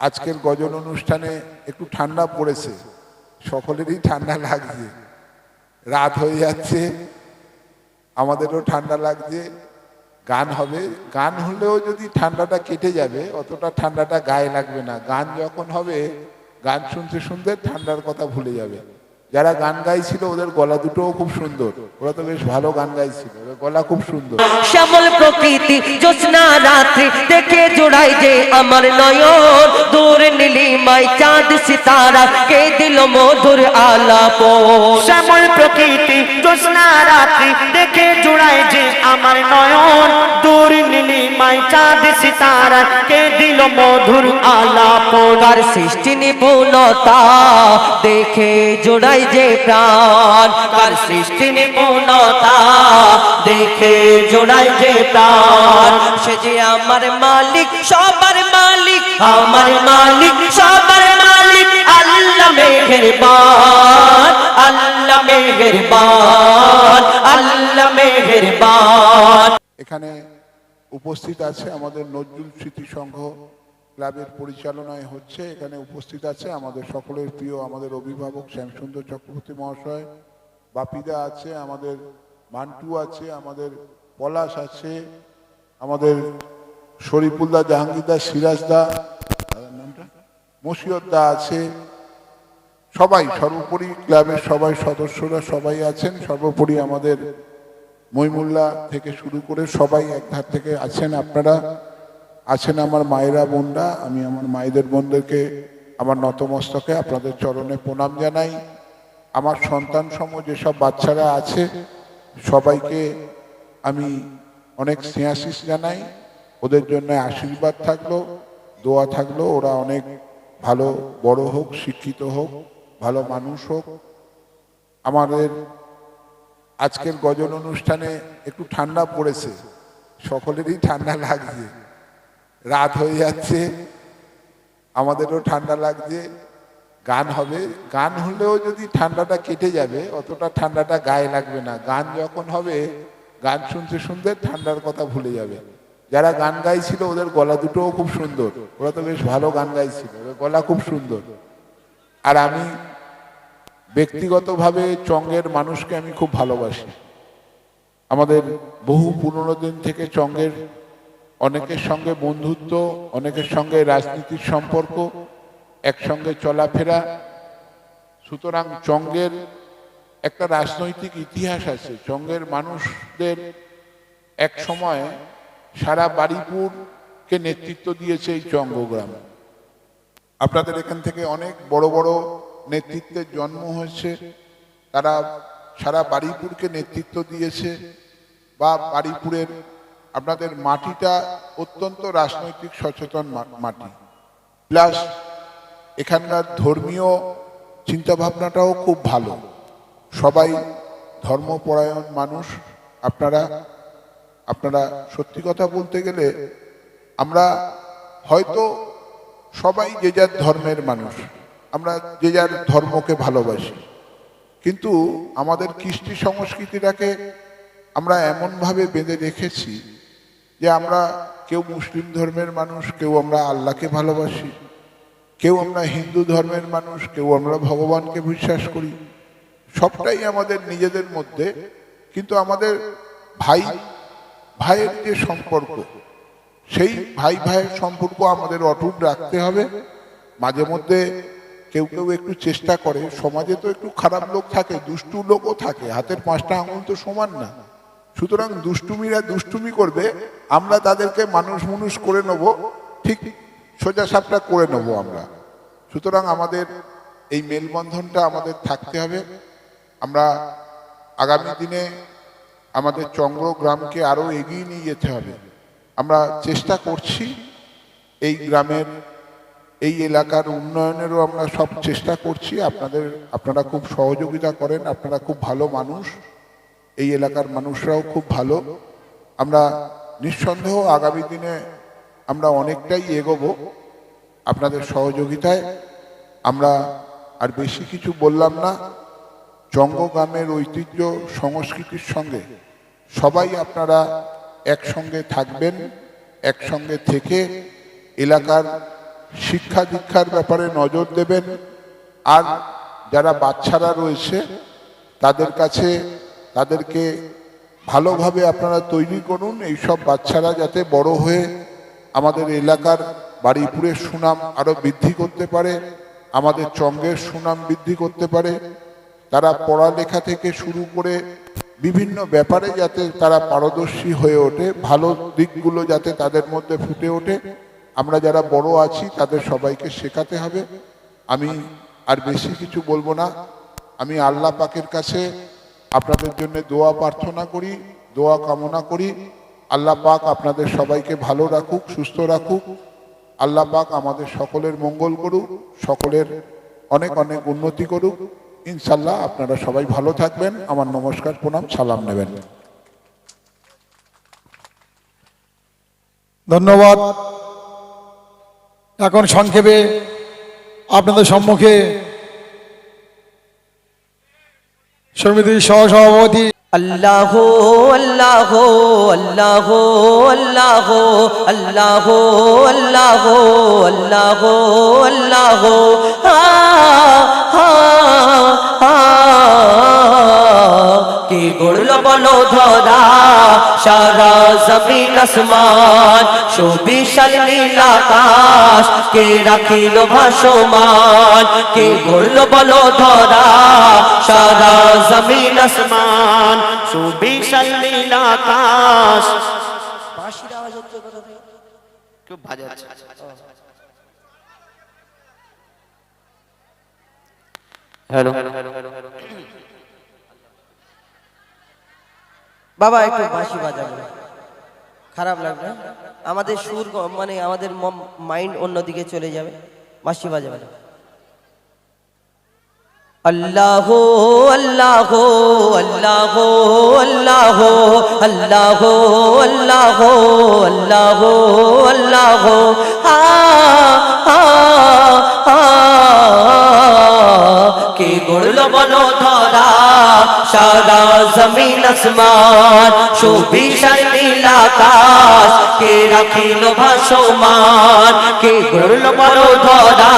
আজকের গজন অনুষ্ঠানে একটু ঠান্ডা পড়েছে, সকলেরই ঠান্ডা লাগছে। রাত হয়ে যাচ্ছে, আমাদেরও ঠান্ডা লাগছে, গান হবে। গান হলেও যদি ঠান্ডাটা কেটে যাবে, অতটা ঠান্ডাটা গায়ে লাগবে না। গান যখন হবে, গান শুনতে শুনতে ঠান্ডার কথা ভুলে যাবে। যারা গান গাইছিল ওদের গলা দুটোও খুব সুন্দর। ওরা তো বেশ ভালো গান গাইছিল ওদের গলা খুব সুন্দর। শ্যামল প্রকৃতি জ্যোৎস্না রাত্রি দেখে জোড়াই যে আমার নয়ন। দূর নীলিমাই চাঁদ সিতারা কে দিল মধুর আলাপ শ্যামল প্রকৃতি জ্যোৎস্না রাত্রি দেখে জুড়ায় যে আমার নয়ন। দূর নীলিমাই চাঁদ সিতারা কে দিল মধুর আলাপ কার সৃষ্টি নিপুণতা দেখে জোড়াই যে প্রাণ, কার সৃষ্টি নিপুণতা? দেখে জোড়াই যে প্রাণ, সে যে আমার মালিক, সবার মালিক, আমার মালিক, সবার মালিক, আল্লাহ মেহেরবান আল্লাহ মেহেরবান আল্লাহ মেহেরবান। এখানে উপস্থিত আছে আমাদের নজরুল স্মৃতি সংঘ ক্লাবের পরিচালনায় হচ্ছে, এখানে উপস্থিত আছে আমাদের সকলের প্রিয় আমাদের অভিভাবক শ্যামসুন্দর চক্রবর্তী মহাশয়, বাপিদা আছে, আমাদের মান্টু আছে, আমাদের পলাশ আছে, আমাদের শরীফুল্লাহ জাহাঙ্গীরদা সিরাজদা নামটা? আছে। সবাই, সর্বোপরি ক্লাবের সবাই সদস্যরা সবাই আছেন, সর্বোপরি আমাদের মইমুল্লা থেকে শুরু করে সবাই একধার থেকে আছেন আপনারা। আছেন আমার মায়েরা, বোনরা। আমি আমার মায়েদের বোনদেরকে, আমার নতমস্তকে আপনাদের চরণে প্রণাম জানাই। আমার সন্তান সম যেসব বাচ্চারা আছে, সবাইকে আমি অনেক স্নেহাশিস জানাই। ওদের জন্য আশীর্বাদ থাকল, দোয়া থাকল। ওরা অনেক ভালো, বড় হোক, শিক্ষিত হোক, ভালো মানুষ হোক। আমাদের আজকের গজল অনুষ্ঠানে একটু ঠান্ডা পড়েছে, সকলেরই ঠান্ডা লাগছে। রাত হয়ে যাচ্ছে। আমাদেরও ঠান্ডা লাগছে। গান হবে। গান হলেও যদি ঠান্ডাটা কেটে যাবে, অতটা ঠান্ডাটা গায়ে লাগবে না। গান যখন হবে, গান শুনতে শুনতে ঠান্ডার কথা ভুলে যাবে। যারা গান গাইছিল, ওদের গলা দুটোও খুব সুন্দর। ওরা তো বেশ ভালো গান গাইছিল। গলা খুব সুন্দর। আর আমি ব্যক্তিগতভাবে চঙ্গের মানুষকে আমি খুব ভালোবাসি। আমাদের বহু পুরনো দিন থেকে চঙ্গের অনেকের সঙ্গে বন্ধুত্ব, অনেকের সঙ্গে রাজনীতির সম্পর্ক, একসঙ্গে চলাফেরা। সুতরাং চঙ্গের একটা রাজনৈতিক ইতিহাস আছে। চঙ্গের মানুষদের এক সময় সারা বাড়িপুরকে নেতৃত্ব দিয়েছে এই চঙ্গগ্রাম আপনাদের এখান থেকে অনেক বড় বড় নেতৃত্বের জন্ম হয়েছে। তারা সারা বাড়িপুরকে নেতৃত্ব দিয়েছে বা বাড়িপুরের আপনাদের মাটিটা অত্যন্ত রাজনৈতিক সচেতন মাটি। প্লাস এখানকার ধর্মীয় চিন্তাভাবনাটাও খুব ভালো। সবাই ধর্মপরায়ণ মানুষ। আপনারা আপনারা সত্যি কথা বলতে গেলে আমরা হয়তো সবাই যে যার ধর্মের মানুষ। আমরা যে যার ধর্মকে ভালোবাসি। কিন্তু আমাদের কৃষ্টি সংস্কৃতিটাকে আমরা এমনভাবে বেঁধে রেখেছি যে আমরা কেউ মুসলিম ধর্মের মানুষ, কেউ আমরা আল্লাহকে ভালোবাসি। কেউ আমরা হিন্দু ধর্মের মানুষ, কেউ আমরা ভগবানকে বিশ্বাস করি। সবটাই আমাদের নিজেদের মধ্যে, কিন্তু আমাদের ভাই, ভাইয়ের যে সম্পর্ক, সেই ভাই, ভাইয়ের সম্পর্ক আমাদের অটুট রাখতে হবে। মাঝে মধ্যে কেউ কেউ একটু চেষ্টা করে, সমাজে তো একটু খারাপ লোক থাকে, দুষ্টু লোকও থাকে, হাতের পাঁচটা আঙুল তো সমান না। সুতরাং দুষ্টুমিরা দুষ্টুমি করবে, আমরা তাদেরকে মানুষ মানুষ করে নেব, ঠিক সোজা সাপটা করে নেব আমরা। সুতরাং আমাদের এই মেলবন্ধনটা আমাদের থাকতে হবে। আমরা আগামী দিনে আমাদের চন্দ্র গ্রামকে আরও এগিয়ে নিয়ে যেতে হবে। আমরা চেষ্টা করছি এই গ্রামের, এই এলাকার উন্নয়নেরও আমরা সব চেষ্টা করছি। আপনাদের, আপনারা খুব সহযোগিতা করেন, আপনারা খুব ভালো মানুষ। এই এলাকার মানুষরাও খুব ভালো। আমরা নিঃসন্দেহ আগামী দিনে আমরা অনেকটাই এগোবো আপনাদের সহযোগিতায়। আমরা আর বেশি কিছু বললাম না। চঙ্গ গ্রামের ঐতিহ্য সংস্কৃতির সঙ্গে সবাই আপনারা একসঙ্গে থাকবেন, একসঙ্গে থেকে এলাকার শিক্ষা দীক্ষার ব্যাপারে নজর দেবেন। আর যারা বাচ্চারা রয়েছে, তাদের কাছে তাদেরকে ভালোভাবে আপনারা তৈরি করুন, এই সব বাচ্চারা যাতে বড় হয়ে আমাদের এলাকার বাড়িপুরের সুনাম আরও বৃদ্ধি করতে পারে, আমাদের চঙ্গের সুনাম বৃদ্ধি করতে পারে। তারা পড়ালেখা থেকে শুরু করে বিভিন্ন ব্যাপারে যাতে তারা পারদর্শী হয়ে ওঠে, ভালো দিকগুলো যাতে তাদের মধ্যে ফুটে ওঠে। আমরা যারা বড় আছি, তাদের সবাইকে শেখাতে হবে। আমি আর বেশি কিছু বলব না। আমি আল্লাহ পাকের কাছে আপনাদের জন্য দোয়া প্রার্থনা করি, দোয়া কামনা করি। আল্লাহ পাক আপনাদের সবাইকে ভালো রাখুক, সুস্থ রাখুক। আল্লাহ পাক আমাদের সকলের মঙ্গল করুক, সকলের অনেক অনেক উন্নতি করুক। ইনশাল্লাহ আপনারা সবাই ভালো থাকবেন। আমার নমস্কার, প্রণাম, সালাম নেবেন। ধন্যবাদ। এখন সংক্ষেপে আপনাদের সম্মুখে সমিতির সহসভাপতি আল্লাহ আল্লাহ আল্লাহ আল্লাহ আল্লাহ আল্লাহ আল্লাহ আল্লাহ কে গড়ল বলো ধরা সারা জমিন আসমান সুবিশাল নীল কে রাখিল ভাসমান? কে গড়ল বলো ধরা সারা জমিন আসমান সুবিশাল নীল আকাশ। কেউ বাজাচ্ছে হ্যালো। বাবা একটু বাঁশি বাজাবো। খারাপ লাগবে আমাদের সুর মানে আমাদের মাইন্ড অন্যদিকে চলে যাবে। বাঁশি বাজাবে আল্লাহ আল্লাহ আল্লাহ আল্লাহ আল্লাহ আল্লাহ আল্লাহ আল্লাহ কে গড়ল বলো ধরা সারা জমিন আসমান সুবিশাল নীল আকাশ কে রাখিল ভাসমান? কে গড়ল বলো ধরা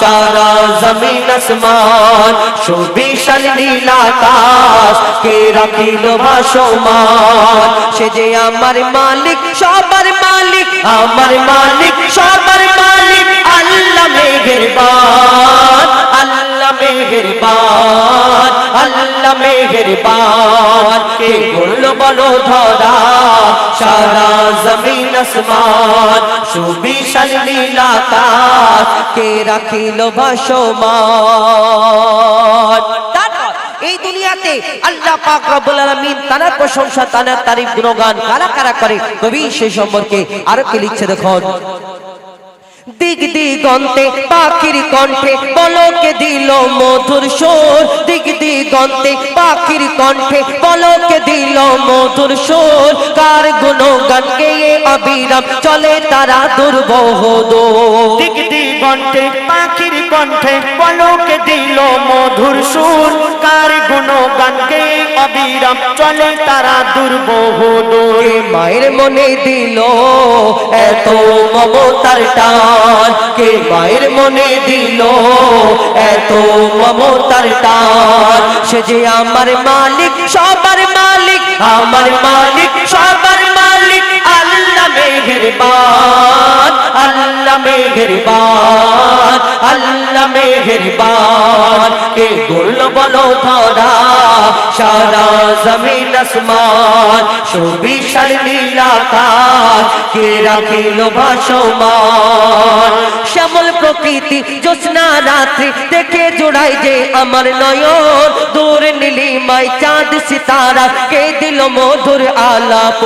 সারা জমিন আসমান, সুবিশাল নীল আকাশ। কে রাখিল ভাসমান? সে যে আমার মালিক, সবার মালিক, আমার মালিক, সবার মালিক। আল্লাহ মেহেরবান আল্লাহ মেহেরবান। মেহেরবান, কে গড়ল বলো ধরা, সারা জমিন আসমান কে রাখিল ভাসমান। এই দুনিয়াতে আল্লাহ পাক রব্বুল আলামিন তার প্রশংসা, তার তারিফ, গুণগান কারা কারা করে? কবি সে সম্পর্কে আরও কি লিখছে দেখুন। দিক দিগন্তে পাখির কণ্ঠে বলকে দিল মধুর সুর। দিক দিগন্তে পাখির কণ্ঠে বলকে দিল মধুর সুর। কার গুণগান গেয়ে অবিরাম চলে তারা দুর্বহ দূর দিক দিগন্তে পাখির কণ্ঠে পলকে দিল মধুর সুর। কার গুণগানকে অবিরাম চলে তারা দুর্বহদূর কে মায়ের মনে দিল এত মমতার টান। কে মায়ের মনে দিল এত মমতার টান? সে যে আমার মালিক, সবার মালিক, আমার মালিক, সবার মালিক, আল্লাহ মেহেরবান আল্লাহ মেহেরবান আল্লাহ মেহেরবান। কে গোল বলো ধরা, সারা জমিন আসমান, সুবিশাল নীল আকাশ কে রাখিল ভাসমান? শ্যামল প্রকৃতি, জ্যোৎস্না রাত্রি, দেখে জোড়াই যে আমার নয়ন। দূর নীলিমাই চাঁদ সিতারা, কে দিল মধুর আলাপ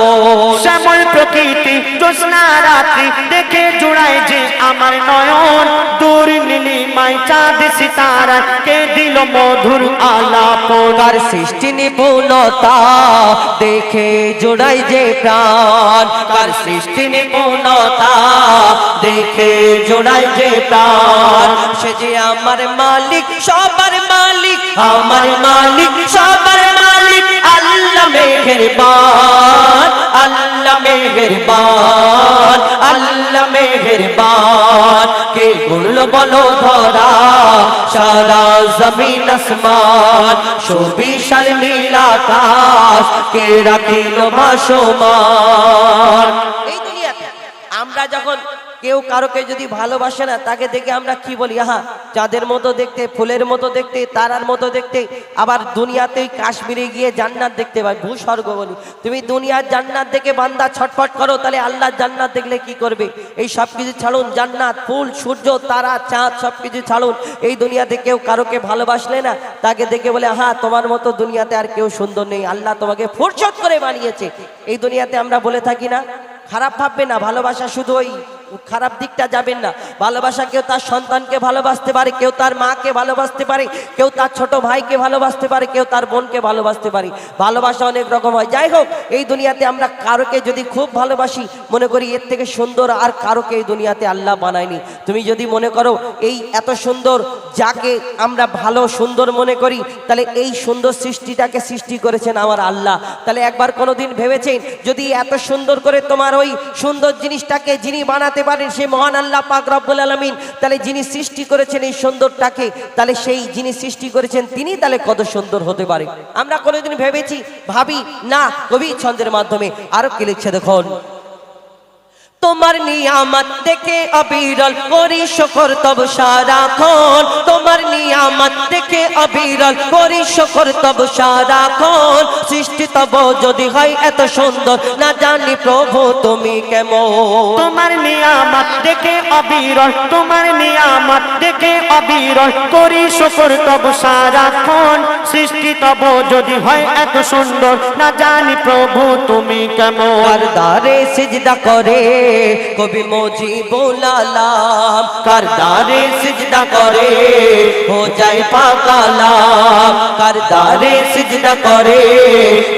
শ্যামল প্রকৃতি, জ্যোৎস্না রাত্রি, দেখে জুড়ায় যে আমার নয়ন, দূর নীলিমাই চাঁদ সিতারা। কে দিল মধুর আলাপ? তার সৃষ্টি নিপুণতা। দেখে জোড়াই যে প্রাণ, তার সৃষ্টি নিপুণতা। দেখে জোড়াই যে প্রাণ, সে যে আমার মালিক, সবার মালিক, আমার মালিক, সবার মালিক। আল্লাহ মেহেরবান আল্লাহ মেহেরবান আল্লাহ মেহেরবান। বলো ধরা, সারা জমিন আসমান, সুবিশাল নীল আকাশ, কে রাখিল ভাসমান? এই দুনিয়াতে আমরা যখন কেউ কারোকে যদি ভালোবাসে না, তাকে দেখে আমরা কি বলি? আহা চাঁদের মতো দেখতে, ফুলের মতো দেখতে, তারার মতো দেখতে, আবার দুনিয়াতেই কাশ্মীরে গিয়ে জান্নাত দেখতে পাই ভূস্বর্গ বলি। তুমি দুনিয়ার জান্নাত দেখে বান্দা ছটফট করো, তাহলে আল্লাহর জান্নাত দেখলে কি করবে? এই সব কিছু ছাড়ুন, জান্নাত, ফুল, সূর্য, তারা, চাঁদ, সব কিছু ছাড়ুন। এই দুনিয়াতে কেউ কারোকে ভালোবাসলে না, তাকে দেখে বলে হ্যাঁ তোমার মতো দুনিয়াতে আর কেউ সুন্দর নেই। আল্লাহ তোমাকে ফুরসত করে বানিয়েছে। এই দুনিয়াতে আমরা বলে থাকি না, খারাপ ভাববে না, ভালোবাসা শুধু ওই খারাপ দিকটা যাবেন না। ভালোবাসা কেউ তার সন্তানকে ভালোবাসতে পারে, কেউ তার মাকে ভালোবাসতে পারে, কেউ তার ছোট ভাইকে ভালোবাসতে পারে, কেউ তার বোনকে ভালোবাসতে পারে। ভালোবাসা অনেক রকম হয়। যাই হোক, এই দুনিয়াতে আমরা কারোকে যদি খুব ভালোবাসি, মনে করি এর থেকে সুন্দর আর কারোকে এই দুনিয়াতে আল্লাহ বানায়নি। তুমি যদি মনে করো এই এত সুন্দর, যাকে আমরা ভালো সুন্দর মনে করি, তাহলে এই সুন্দর সৃষ্টিটাকে সৃষ্টি করেছেন আমার আল্লাহ। তাহলে একবার কোনোদিন ভেবেছেন, যদি এত সুন্দর করে তোমার ওই সুন্দর জিনিসটাকে যিনি বানাতে পারেন সেই মহান আল্লাহ পাক রব্বুল আলমিন। তাহলে যিনি সৃষ্টি করেছেন এই সুন্দরটাকে, তাহলে সেই যিনি সৃষ্টি করেছেন তিনি তাহলে কত সুন্দর হতে পারে। আমরা কোনোদিন ভেবেছি, ভাবি, না, কবি ছন্দের মাধ্যমে। আরও কি লিখছে দেখুন? তোমার নিয়ামত দেখে অবিরল করি শকর তব সারাক্ষণ তোমার অবিরল করি শকর তব সারাক্ষণ সৃষ্টি তব যদি হয় এত সুন্দর। না জানি প্রভু তুমি কেমন। তোমার নিয়ামত দেখে অবিরল তোমার নিয়ামত দেখে অবিরল করি শুকর তব সারাক্ষণ সৃষ্টি তব যদি হয় এত সুন্দর। না জানি প্রভু তুমি কেমন। দারে সিজদা করে কবি মজি বোলালাম কার দারে সিজদা করে হো যায় দারে সিজদা করে?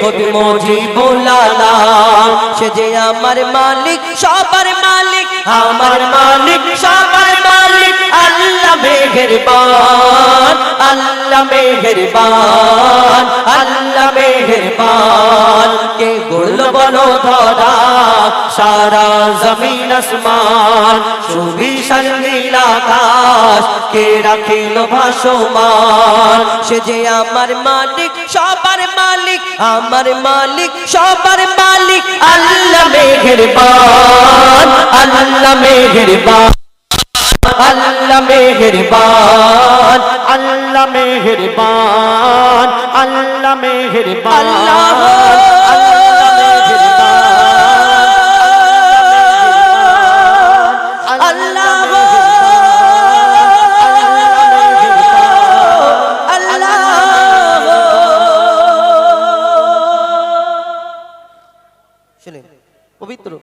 কবি মজি বোলালাম সে যে আমার মালিক, সবার মালিক, আমার মালিক, সবার মালিক। আল্লাহ মেহেরবান আল্লাহ মেহেরবান আল্লাহ মেহেরবান। কে বলো ধরা, সারা জমিন আসমান, সুবিশাল নীল আকাশ কে রাখিল ভাসমান? সে যে আমার মালিক সবার মালিক আমার মালিক সবার মালিক আল্লাহ মেহেরবান আল্লাহ মেহেরবান আল্লাহ মেহেরবান আল্লাহ মেহেরবান আল্লাহ মেহেরবান আল্লাহ